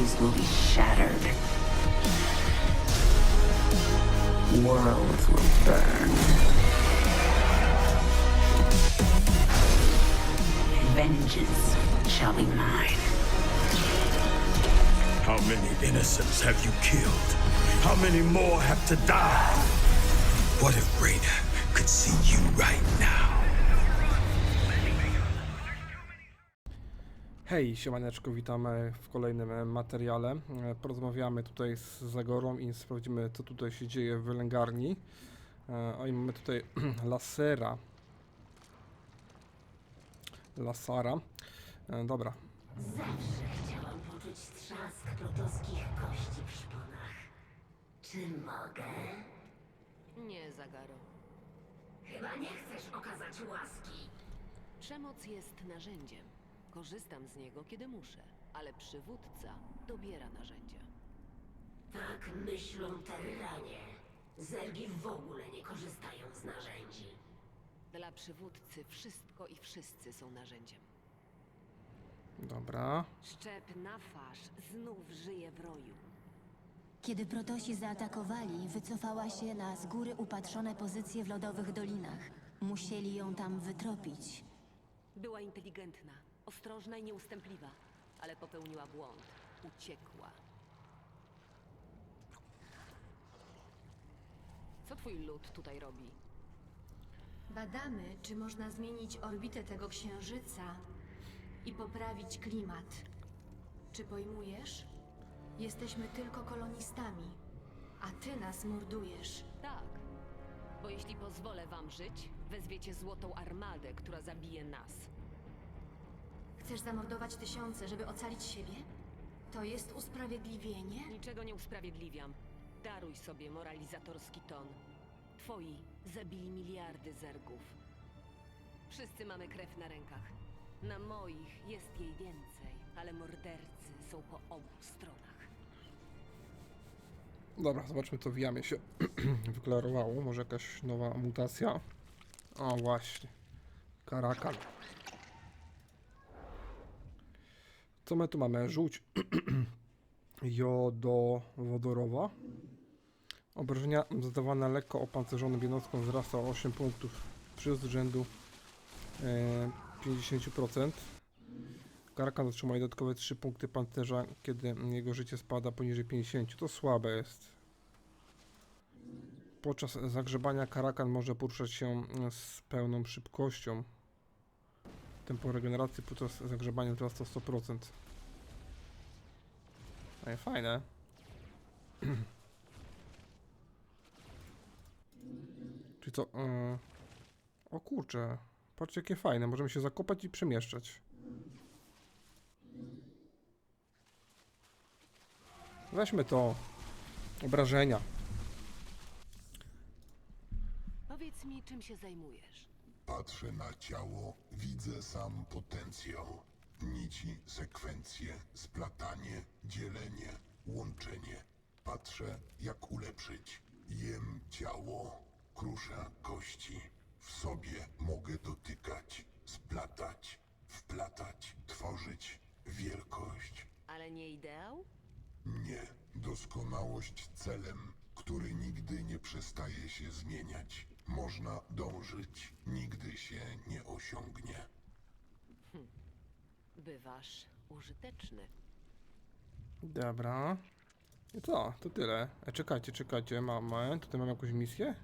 will be shattered. Worlds will burn. Vengeance shall be mine. How many innocents have you killed? How many more have to die? What if Raina could see you right now? Hej, siemaneczko, witamy w kolejnym e, materiale. E, Porozmawiamy tutaj z Zagorą i sprawdzimy, co tutaj się dzieje w wylęgarni. E, O i mamy tutaj lasera. Lasara. E, Dobra, Zawsze chciałam poczuć trzask protowskich kości w szponach. Czy mogę? Nie, Zagaro. Chyba nie chcesz okazać łaski. Przemoc jest narzędziem. Korzystam z niego, kiedy muszę, ale przywódca dobiera narzędzia. Tak myślą Terranie. Zergi w ogóle nie korzystają z narzędzi. Dla przywódcy wszystko i wszyscy są narzędziem. dobra. Szczep na fasz znów żyje w roju. Kiedy protosi zaatakowali, wycofała się na z góry upatrzone pozycje w lodowych dolinach. Musieli ją tam wytropić. Była inteligentna, ostrożna i nieustępliwa, ale popełniła błąd. Uciekła. Co twój lud tutaj robi? Badamy, czy można zmienić orbitę tego księżyca i poprawić klimat. Czy pojmujesz? Jesteśmy tylko kolonistami, a ty nas mordujesz. Tak. Bo jeśli pozwolę wam żyć, wezwiecie złotą armadę, która zabije nas. Chcesz zamordować tysiące, żeby ocalić siebie? To jest usprawiedliwienie? Niczego nie usprawiedliwiam. Daruj sobie moralizatorski ton. Twoi zabili miliardy zergów. Wszyscy mamy krew na rękach. Na moich jest jej więcej, ale mordercy są po obu stronach. Dobra, zobaczmy, co w jamie się wyklarowało. Może jakaś nowa mutacja? O, właśnie. Karakan. Co my tu mamy? Żółć jodowodorowa. Obrażenia zadawane lekko opancerzonym jednostkom wzrasta o 8 punktów przy z rzędu e, 50%. Karakan otrzymuje dodatkowe 3 punkty pancerza, kiedy jego życie spada poniżej 50. To słabe jest. Podczas zagrzebania karakan może poruszać się z pełną szybkością. Tempo regeneracji podczas zagrzebania wzrasta o 100%. No i fajne. Czyli co? Yy... O kurczę. Patrzcie jakie fajne. Możemy się zakopać i przemieszczać. Weźmy to. Obrażenia. Powiedz mi, czym się zajmujesz? Patrzę na ciało, widzę sam potencjał. Nici, sekwencje, splatanie, dzielenie, łączenie. Patrzę, jak ulepszyć. Jem ciało, kruszę kości. W sobie mogę dotykać, splatać, wplatać, tworzyć wielkość. Ale nie ideał? Nie, doskonałość celem, który nigdy nie przestaje się zmieniać. Można dążyć, nigdy się nie osiągnie. Bywasz użyteczny. Dobra. I co? To tyle. E, czekajcie, czekajcie. Mamy. Tutaj mam jakąś misję?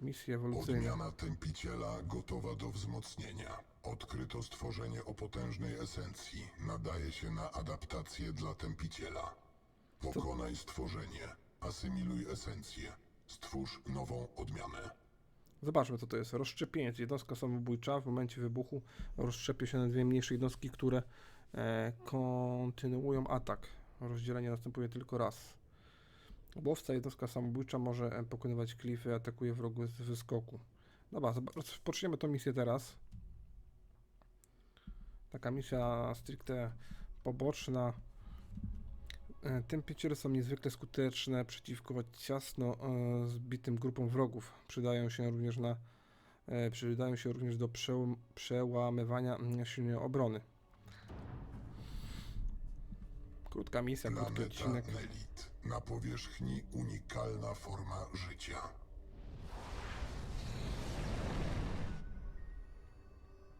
Misję ewolucyjną. Odmiana tępiciela gotowa do wzmocnienia. Odkryto stworzenie o potężnej esencji. Nadaje się na adaptację dla tępiciela. Pokonaj stworzenie. Asymiluj esencję. Stwórz nową odmianę. Zobaczmy co to jest. Rozszczepienie. to Jednostka samobójcza w momencie wybuchu rozszczepia się na dwie mniejsze jednostki, które e, kontynuują atak. Rozdzielenie następuje tylko raz. Łowca, jednostka samobójcza może e, pokonywać klify, atakuje wrogów z wyskoku. Dobra, rozpoczniemy tą misję teraz. Taka misja stricte poboczna. E, Tępiciele są niezwykle skuteczne przeciwko ciasno e, zbitym grupom wrogów. Przydają się również na e, przydają się również do przełam- przełamywania mm, silnej obrony. Krótka misja, krótki odcinek. Na powierzchni unikalna forma życia.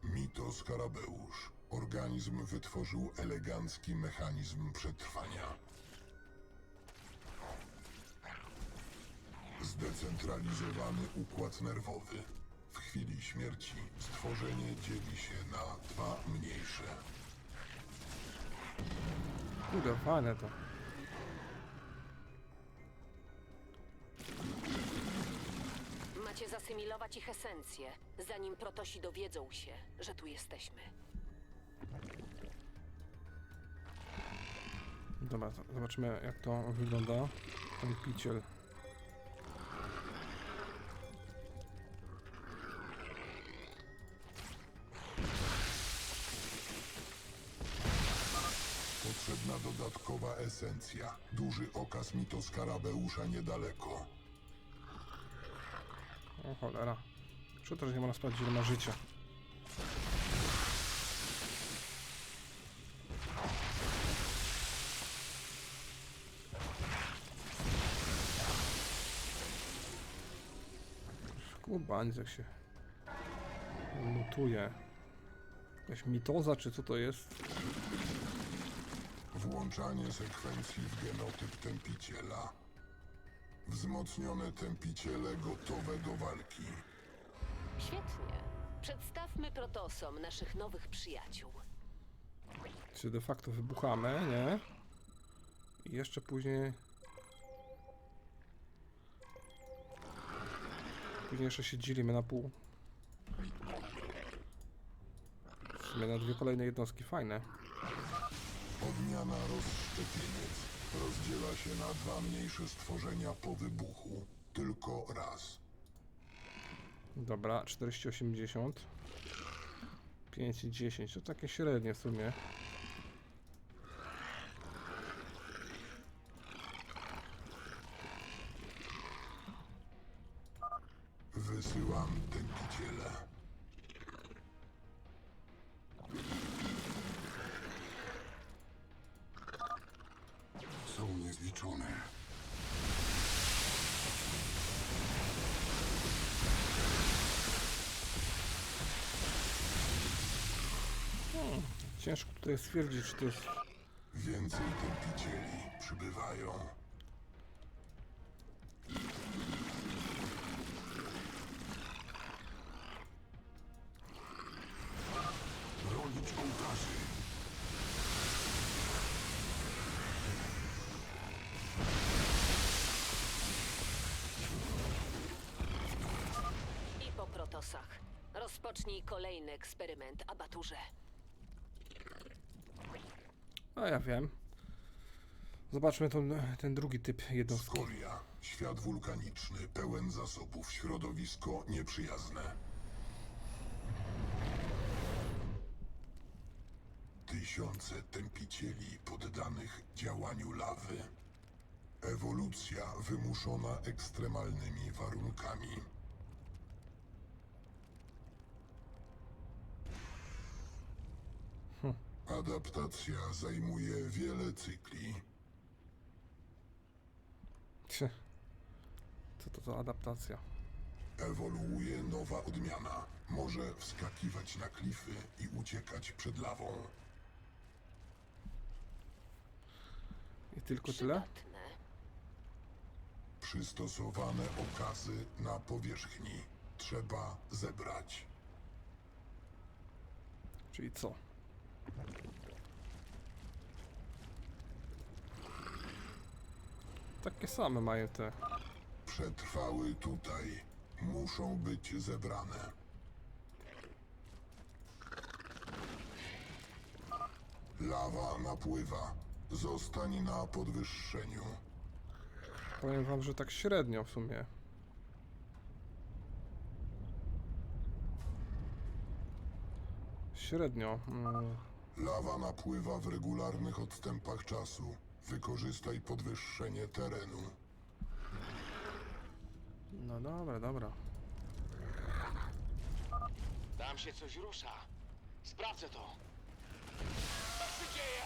Mitoskarabeusz. Organizm wytworzył elegancki mechanizm przetrwania. Zdecentralizowany układ nerwowy. W chwili śmierci stworzenie dzieli się na dwa mniejsze. Kurde, fajne to. Macie zasymilować ich esencję, zanim protosi dowiedzą się, że tu jesteśmy. Dobra, zobaczymy jak to wygląda. Ten piciel. Esencja. Duży okaz mitoskarabeusa niedaleko. O cholera. Szkoda, że nie można sprawdzić ile ma życia. Kubańc jak się mutuje. Jakaś mitoza czy co to jest? Włączanie sekwencji w genotyp tępiciela. Wzmocnione tępiciele gotowe do walki. Świetnie. Przedstawmy protosom naszych nowych przyjaciół. Czy de facto wybuchamy, nie? I jeszcze później... Później jeszcze się dzielimy na pół. W sumie na dwie kolejne jednostki, fajne. Odmiana rozszczepieniec rozdziela się na dwa mniejsze stworzenia po wybuchu. Tylko raz. Dobra, 4080. 5 i 10, to takie średnie w sumie. Są niezliczone. Ciężko tutaj stwierdzić, czy to jest... Więcej tępicieli przybywają. Rozpocznij kolejny eksperyment, abaturze. A ja wiem. Zobaczmy ten, ten drugi typ jednostki. Skoria. Świat wulkaniczny, pełen zasobów, środowisko nieprzyjazne. Tysiące tępicieli poddanych działaniu lawy. Ewolucja wymuszona ekstremalnymi warunkami. Adaptacja zajmuje wiele cykli. Cie. Co to za adaptacja? Ewoluuje nowa odmiana. Może wskakiwać na klify i uciekać przed lawą. I tylko tyle? Przydatne. Przystosowane okazy na powierzchni. Trzeba zebrać. Czyli co? Takie same mają te. Przetrwały tutaj. Muszą być zebrane. Lawa napływa. Zostań na podwyższeniu. Powiem wam, że tak średnio w sumie. Średnio. Mm, Lawa napływa w regularnych odstępach czasu. Wykorzystaj podwyższenie terenu. No dobra, dobra. Tam się coś rusza. Sprawdzę to. Co się dzieje?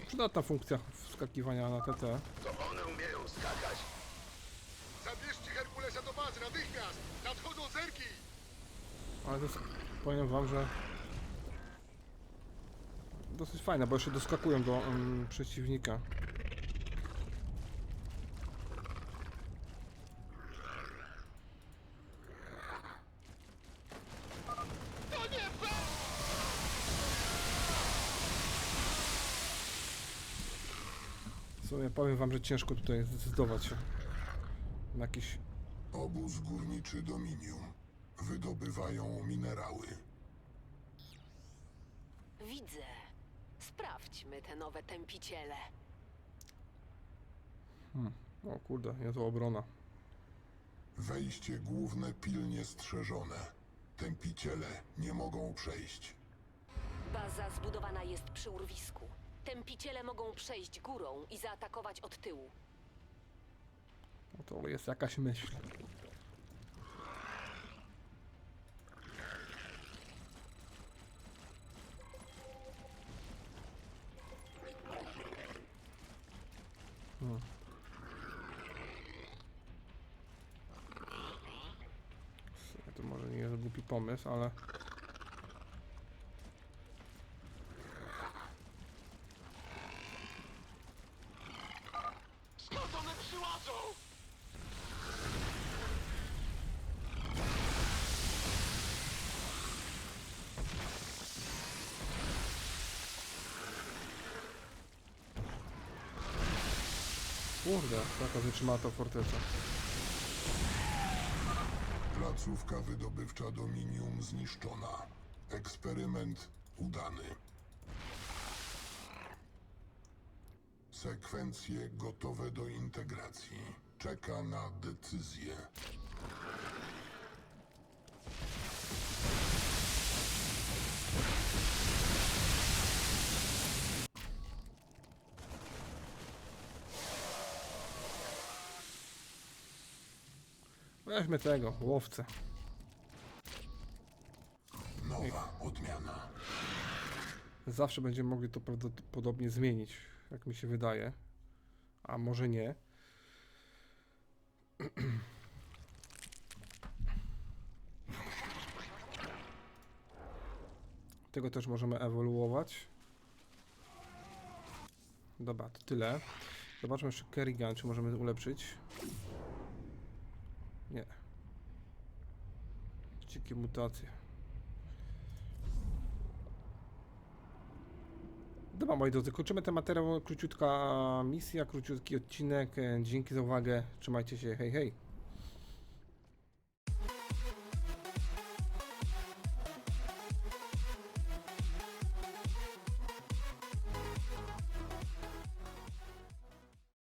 No Przydatna funkcja wskakiwania na TT. To one umieją skakać natychmiast! Nadchodzą zerki! Ale to jest, powiem wam, że dosyć fajne, bo jeszcze doskakują do mm, przeciwnika. W sumie powiem wam, że ciężko tutaj zdecydować się na jakiś Obóz górniczy Dominium. Wydobywają minerały. Widzę. Sprawdźmy te nowe tępiciele. O kurde, niezła obrona. Wejście główne pilnie strzeżone. Tępiciele nie mogą przejść. Baza zbudowana jest przy urwisku. Tępiciele mogą przejść górą i zaatakować od tyłu. No to jest jakaś myśl. Hmm. To może nie jest głupi pomysł, ale kurde, taka wytrzymała ta forteca. Placówka wydobywcza Dominium zniszczona. Eksperyment udany. Sekwencje gotowe do integracji. Czeka na decyzję. Weźmy tego, łowcę. Nowa odmiana. Zawsze będziemy mogli to prawdopodobnie zmienić, jak mi się wydaje. A może nie. Tego też możemy ewoluować. Dobra, to tyle. Zobaczmy jeszcze Kerrigan, czy możemy ulepszyć. Nie. Dzikie mutacje. Dobra, moi drodzy, kończymy ten materiał. Króciutka misja, króciutki odcinek. Dzięki za uwagę. Trzymajcie się. Hej, hej.